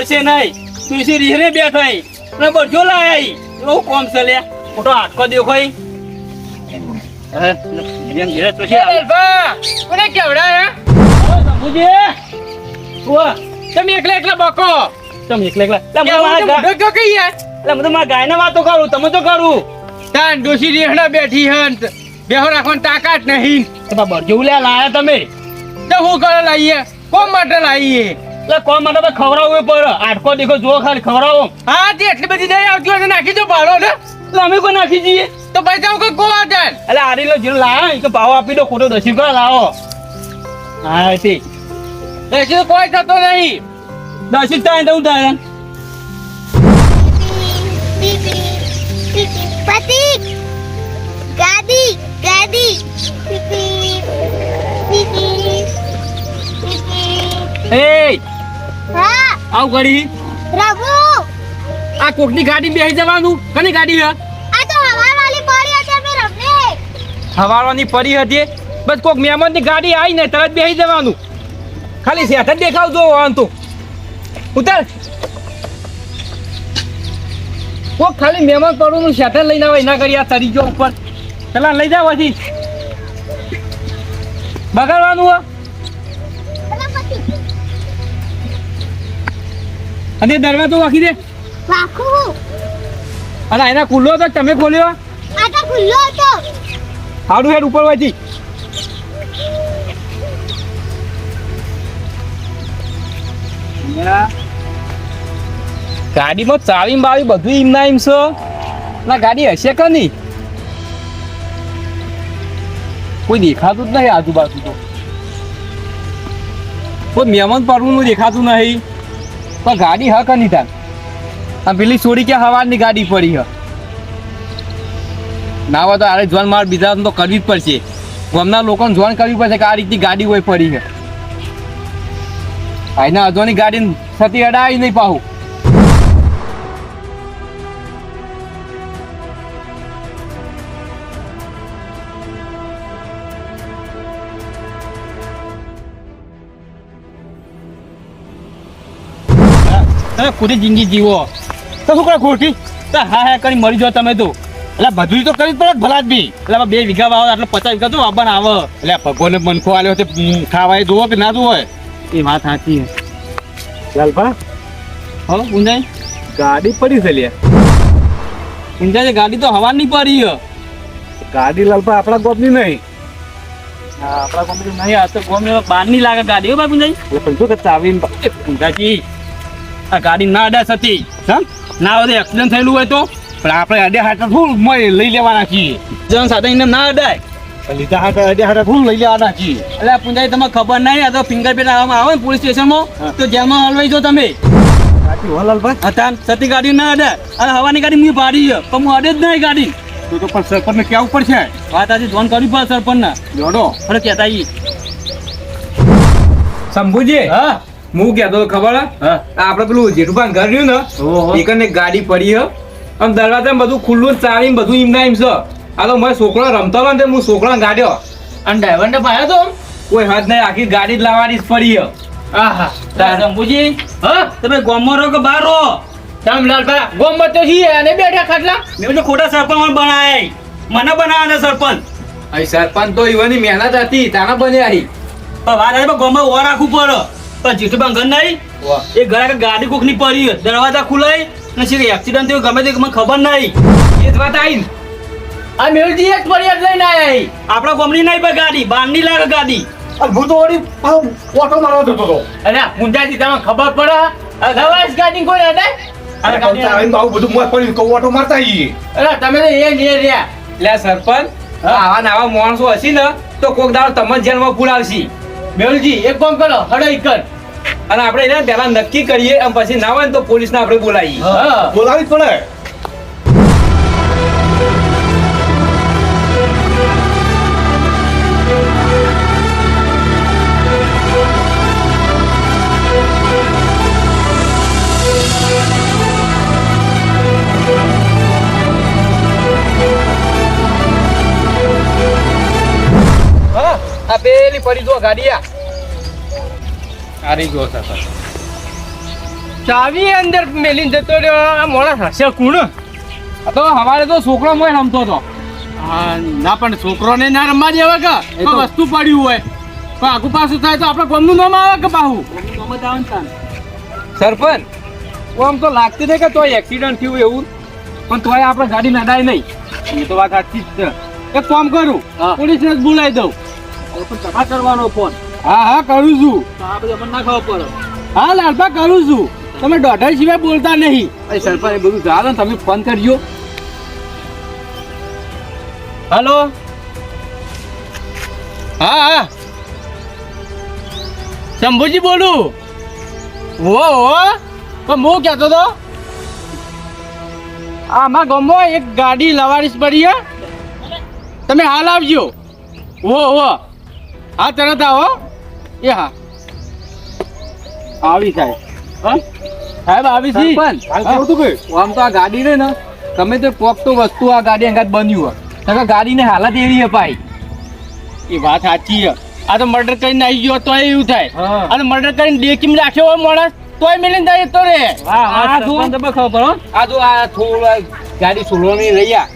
મળશે નહીં તુલસી રીહરે બેઠાઈ ઈ. અને બરજો લાયા ઈ. એવું કોમ છે લે મોટો હાટકો દેખો ઈ. હવે, જેમ તો છે આવે. કોને કેવડાયા ઓ, શંભુજી! ઉવ્વ, તમે એકલા એકલા બકો તમે એકલા એકલા. લે, મને કેવું તો મારા ગાયને વાતો કરું તમે તો કરું તાન ડોશી રેહણા બેઠી હંત બેહો રાખવાની તાકાત નહીં તમારા બરજો લે લાયા તમે તો હું કરે લાવીએ કોમ માટે લાવીએ એટલે કોણ મને તો ખવડાવવું પડે? આટકો દેખો જો ખાલી ખવડાવો. હા તે એટલી બધી નહીં આવતી હોય નાખી દો ભાડો ને એટલે અમે કોઈ નાખી જઈએ? તો પૈસા કોઈ ગોવા જાય. એટલે આરી લો જીરો લાયા એ કે ભાવ આપી દો ખોટો દસી કરો લાવો. હા તે. દસી તો કોઈ થતો નહીં. દસી થાય તો હું થાય? પતિક ગાદી હા આવ કરી પ્રભુ! આ કોકની ગાડી બેહી જવાનું? કની ગાડી હે? આ તો હવાવાળી પડી હતી મે રમને. હવાળવાની પડી હતી? બસ કોક મહેમાનની ગાડી આવી ને તરત બેહી જવાનું. ખાલી શેઠ જ દેખાવજો આમ તો. ઉતર. કોક ખાલી મહેમાન પડવાનું શેઠ લઈને આવે એના કરી આ તરીજો ઉપર. પેલા લઈ જાવ હજી. બગાડવાનું હો? અને દરવાજો વાખી દે વાખું અને એના ખુલ્લો હતો તમે ખોલ્યો? આ તો ખુલ્લો હતો. હાડું હેડ ઉપર વાંચી ગાડીમાં ચાવી ને બાવી બધું ઈમના ઈમ છે? ના ગાડી હશે કે નહીં? કોઈ દેખાતું જ નહીં આજુબાજુ તો કોઈ મહેમાન પરનું દેખાતું નહીં. પણ ગાડી હક નહીં તાર? આ પેલી છોડી કે હવાની ગાડી પડી હ? ના હોય તો આરે જોન માર બીજા તો કરવી જ પડશે. ગામના લોકોને જોન કરવી પડશે કે આ રીતની ગાડી હોય પડી છે આઈના અજોની ગાડી થતી અડાવી નહીં પાહું. તમે ખોટી જિંદગી જીવો. તો શું કરે ખોટી? તો હા હા કરી મરી જાઓ તમે તો. એટલે બધું તો કરી પડે ભલા જ બી એટલે બે વીઘા વાવો એટલે પચાસ વીઘા તો પણ આવે. એટલે ભગવાનને મનખો આલ્યો તે ખાવાય જોવો કે ના જોવો એ. વાત સાચી લાલભા? હો ઊંઝાઈ ગાડી પડી છે લ્યા ઊંઝાઈ ગાડી તો હવા નહીં પડી ગાડી લાલભા આપણા ગોપની નહીં. હા, આપણા ગોપની નહીં આ તો ગામની નહીં લાગે ગાડી હો ભાઈ પણ શું કે ચાવી ઊંઝાજી આ ગાડી ના અડાસ થતી સમ ના હોય એક્સિડન્ટ થયેલું હોય તો? પણ આપણે અડે હાથે ફૂલ મય લઈ લેવાના છીએ. જન સાથે એને ના અડાય. લીધા હાથે અડે હાથે ફૂલ લઈ લેવાના છીએ. એટલે પૂંજાઈ તમને ખબર નહીં આ તો ફિંગરપ્રિન્ટ આવવામાં આવે ને પોલીસ સ્ટેશનમાં. તો જેમાં હલવાઈ જો તમે. સતી ગાડી ના અડે અને હવાની ગાડી મેં ભાડી છે પણ હું અડે જ નહીં ગાડી. તો તો પણ સરપંચને કેવું પડશે. વાત આજે જોન કરવી પડે સરપંચ ને જોડો. અરે કહેતા શંભુજી હા? હું કહેતો હતો ખબર? આપડે પેલું જેઠુભાઈ ઘર રહ્યું ને. એકને ગાડી પડી હ. અને દરવાજા બધું ખુલ્લું ને ચાવી ને બધું ઈમના ઈમ છે. આ તો મારે છોકરો રમતો ને હું છોકરો ગાડ્યો. અને ડ્રાઈવર ને પાયો તો? કોઈ હદ નહીં આખી ગાડી જ લાવવાની જ પડી હે. આહા. શંભુજી હા? તમે ગામમાં રહો કે બહાર રહો? રામલાલભા ગોમત તો છીએ અને બેઠા ખાટલા. મેં તો ખોટા સરપંચ મને બનાય મને બનાવ્યા ને સરપંચ. અહીં સરપંચ તો ઈવાની મહેનત હતી તાના બન્યા અહીં વાત ગામમાં ઓર રાખવું પડે. પણ જીઠુભાઈ ઘર નહીં. એ ઘર આગળ ગાડી કોકની પડી દરવાજા ખુલાય અને છે એક્સિડન્ટ થયો ગમે તે મને ખબર નહીં. એ જ વાત આવી આ મેળજી એક ફરિયાદ લઈને આયા આપણા ગામની નહીં ભાઈ ગાડી બહારની લાગે ગાડી. હું તો વળી ઓટો મારવા જતો હતો. અરે પૂંજાજી તમને ખબર પડે દવાઈ ગાડી કોઈ અડે અરે કાંતા આવીને આવું બધું મોત પડ્યું. કહું ઓટો મારતા આવીએ અરે તમે તો એ નહીં રહ્યા. લે સરપંચ હા. આવા નાવા માણસો હશે ને તો કોક દાડો તમને જેલમાં પુરાવશી મેલજી એક કામ કરો હડો કર. અને આપણે એને પહેલા નક્કી કરીએ અને પછી ના હોય ને તો પોલીસને આપણે બોલાવીએ. બોલાવી જ પડે. પેલી પડી જો ગાડી આ. આ જો સરપંચ ચાવી અંદર મેલીને જતો રહ્યો. આ માણસ હશે કોણ? તો હવારે તો છોકરો મોય રમતો હતો ના પણ છોકરોને ના રમવા દેવા કે? એ તો- વસ્તુ પડ્યું હોય. પણ આગુ પાછું થાય તો આપણે કોમનું નામ આવે કે બાહુ સરપંચ આમ તો લાગતી નહીં કે તોય એક્સિડન્ટ થયું એવું? પણ તોય આપણે ગાડી નડાય નહીં એ તો વાત સાચી જ છે. એક કામ કરું પોલીસ પોલીસને જ બોલાવી દઉં. તમારે કરવાનો ફોન. હા હા કરું છું. તો આ બધું મને ના ખબર પડે. હા લાલબા કરું છું. તમે દોઢાઈ સિવાય બોલતા નહીં. એ સરપંચ એ બધું ચાલે તમે ફોન કરજો. હલો? હા હા. શંભુજી બોલું. ઓ ઓ પણ હું કહેતો હતો આમાં ગમો એક ગાડી લવારીશ પડી હે તમે હાલ આવજો. ઓ ઓ હા તરત આવો. એ હા. આવી સાહેબ. હા? સાહેબ આવી છી. સરપંચ હાલ કેવું તું આમ તો આ ગાડી ને ને તે તો વસ્તુ આ ગાડી અંગાત બન્યું હોય. નકર હાલત એવી એ વાત સાચી છે. આ તો મર્ડર કરીને આવી ગયો તોય એવું થાય. અને મર્ડર કરીને ડેકીમ રાખ્યો હોય માણસ તોય મિલીને તો રે. આ તમે ખબર આ જો આ થોડું ગાડી સુલવાની રહી આ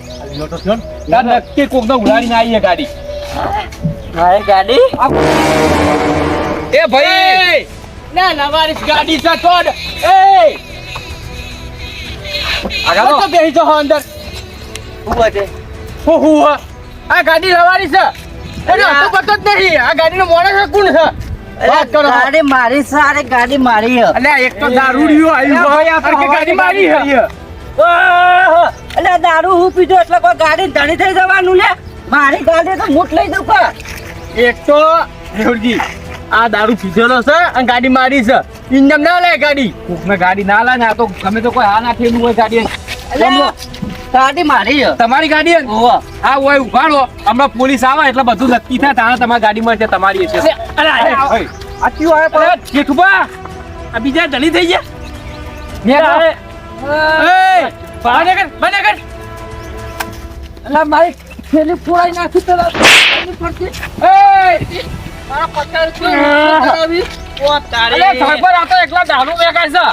તાર નક્કી કોક તો ઉડાડીને આવી ગાડી. હા ગાડી? એ ભાઈ! ના ના મારી ગાડી છે છોડ. એ! આગળ તો બેહી જો અંદર. હુવા છે. હો હુવા આ ગાડી લવારી છે. એનો હતો પતો જ નહીં. આ ગાડીનો માણસ છે કોણ છે? વાત કરો. ગાડી મારી સારે ગાડી મારી હે અલ્યા એક તો દારૂડિયો આવ્યો ભાઈ, આ કે ગાડી મારી છે. એટલે દારૂ હું પીધો એટલે કોઈ ગાડી ધણી થઈ જવાનું લે મારી ગાડી તો મૂઠ લઈ દઉં કા એક તો રેવડજી આ દારૂ પીધેલો છે અને ગાડી મારી છે. ઇન્જમ ના લે ગાડી. કોકને ગાડી ના લાગે આ તો તમે તો કોઈ હા થયેલું હોય ગાડી ગાડી મારી તમારી ગાડી ને? આ હોય ઉભાડો હમણાં પોલીસ આવે એટલે બધું નક્કી થાય. તારે તમારી ગાડી મળશે તમારી છે. આ કયું આવે પણ? જેઠુબા આ બીજા ધણી થઈ ગયા? મેં બને કર બને કર અલા મારી થેલી ફોડાઈ નાખી તો એ મારા પચાસ તારી. અલે સરપંચ આ તો એકલા દારૂ વેચાય છે.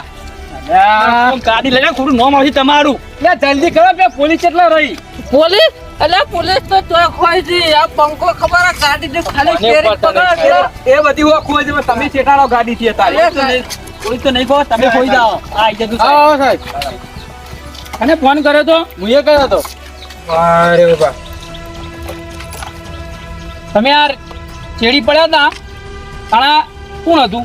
ગાડી લઈને ખોટું નામ આવશે તમારું. લે જલ્દી કરો બે પોલીસ કેટલા રહી. પોલીસ? એટલે પોલીસ તો ચોક હોય છે. આ પંખો ખબર આ ગાડી ને ખાલી steering પકડો એ બધી ઓ ખોઈ છે તમે ચેટાડો ગાડી થી તારી કોઈ તો નહીં કહો તમે ખોઈ જાઓ. આ આવી જતું સાહેબ. સાહેબ. અને ફોન કર્યો તો? હું એ કર્યો તો અરે બાબા તમે યાર ચેડી પડ્યા હતા? તાણા કોણ હતું?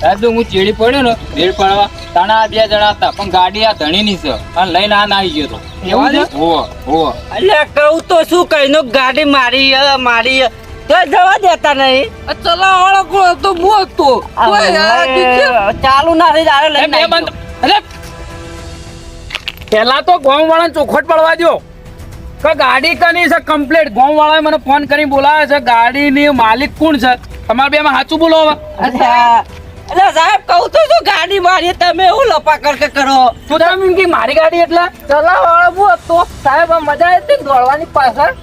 સાહેબ તો હું ચેડી પડ્યો ને ભેડ પડવા. તાણા આ બે જણા હતા પણ ગાડી આ ધણી ની છે. અને લઈને આ નાઈ ગયો તો. એવું છે? એટલે કહું તો શું કહીનો ગાડી મારી હે, મારી હે. તો જવા દેતા નહીં. ચલાવાળો કોણ હતો હું હતો. ચાલુ ના રહી જાય લઈને અરે પહેલા તો ગામ વાળા ચોખવટ પડવા દો કે ગાડી કની છે કમ્પ્લીટ ગામ વાળાએ મને ફોન કરી બોલાવે છે ગાડીની માલિક કોણ છે? તમારે બે માં સાચું બોલો હવે. એટલે સાહેબ કહું તો શું ગાડી મારી તમે એવું લપા કરકે કરો. તું તમે કે મારી ગાડી એટલે? ચલાવાળો હું હતો. સાહેબ આ મજા આવી હતી દોડવાની પાછળ?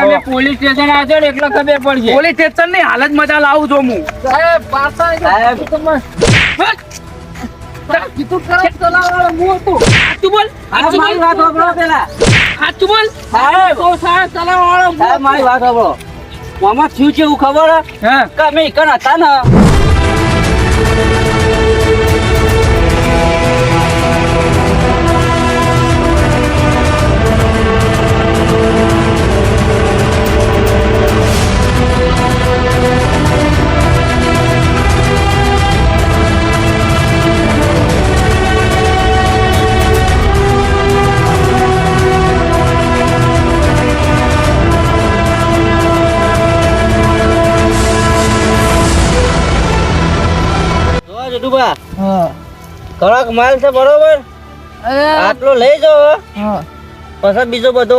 તમે પોલીસ સ્ટેશન આવશો ને એટલે ખબર પડશે. પોલીસ સ્ટેશનની હાલત મજા લાવું છું હું. સાહેબ પાછળ સાહેબ. કીધું કરો ચલાવાળો હું હતો. સાચું બોલ. સાચું મારી વાત સાંભળો પેલા. સાચું બોલ. સાહેબ. ઓ સાહેબ ચલાવાળો સાહેબ મારી વાત સાંભળો. મામા થયું છે એવું ખબર? હે? કે અમે કન હતા ને? કડક માલ છે બરોબર? આટલો લઈ જાઓ પછી બીજો બધો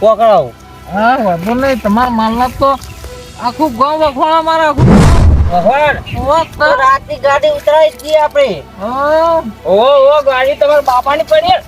પકડાવું. હા વાંધો નહીં તમારા માલના તો આખું ગામ વખવાણા મારે આખું રાતની ગાડી ઉતરાઈ દઈએ આપણે. હા. ઓ ઓ ગાડી તમારા બાપાની પડી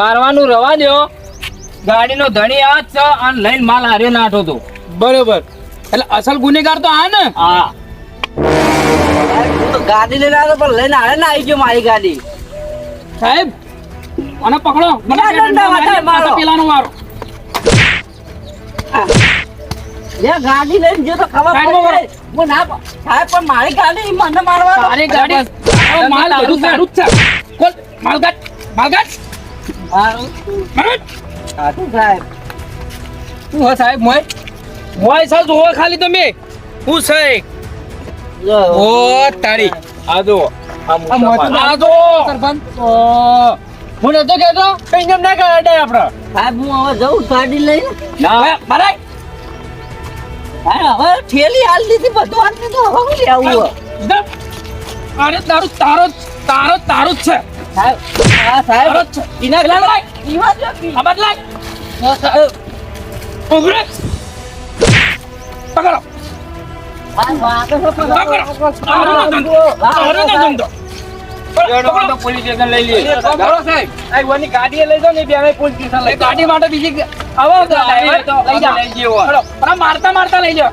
મારવાનું રવા દો ગાડીનો ધણી આ જ અને લઈને માલ હારે નાઠો તો. બરોબર. એટલે અસલ ગુનેગાર તો આ ને? હા. ગાડી લઈને આવ્યો પણ લઈને આડે ના આવી ગયો મારી ગાડી. સાહેબ અને પકડો. પેલાનો વારો. ગાડી લઈને ગયો તો ખબર હું ના સાહેબ પણ મારી ગાડી મને મારવા મારી ગાડી માલ બધું સારું જ છે. માલગાટ માલગાટ. સાચું સાહેબ? શું હે સાહેબ મોય? મોય સા જોવો ખાલી તમે. હું છે? જો, ઓ તારી. આ જો આ મોટા પાન. આ જો સરપંચ. હું નતો કહેતો કઈ ના કરે આપણે. સાહેબ હું હવે જઉં ગાડી લઈને. ના. મારે સાહેબ હવે થેલી હાલ દીધી બધું હાલ દીધું હવે હું લેવું અરે તારું તારો તારો તારું જ છે. સાહેબ હા સાહેબ. ઇના પેલા પેલા જો કી. આ હા, સાહેબ. ઉભરે. પકડો. મારતા મારતા લઈ જાઓ.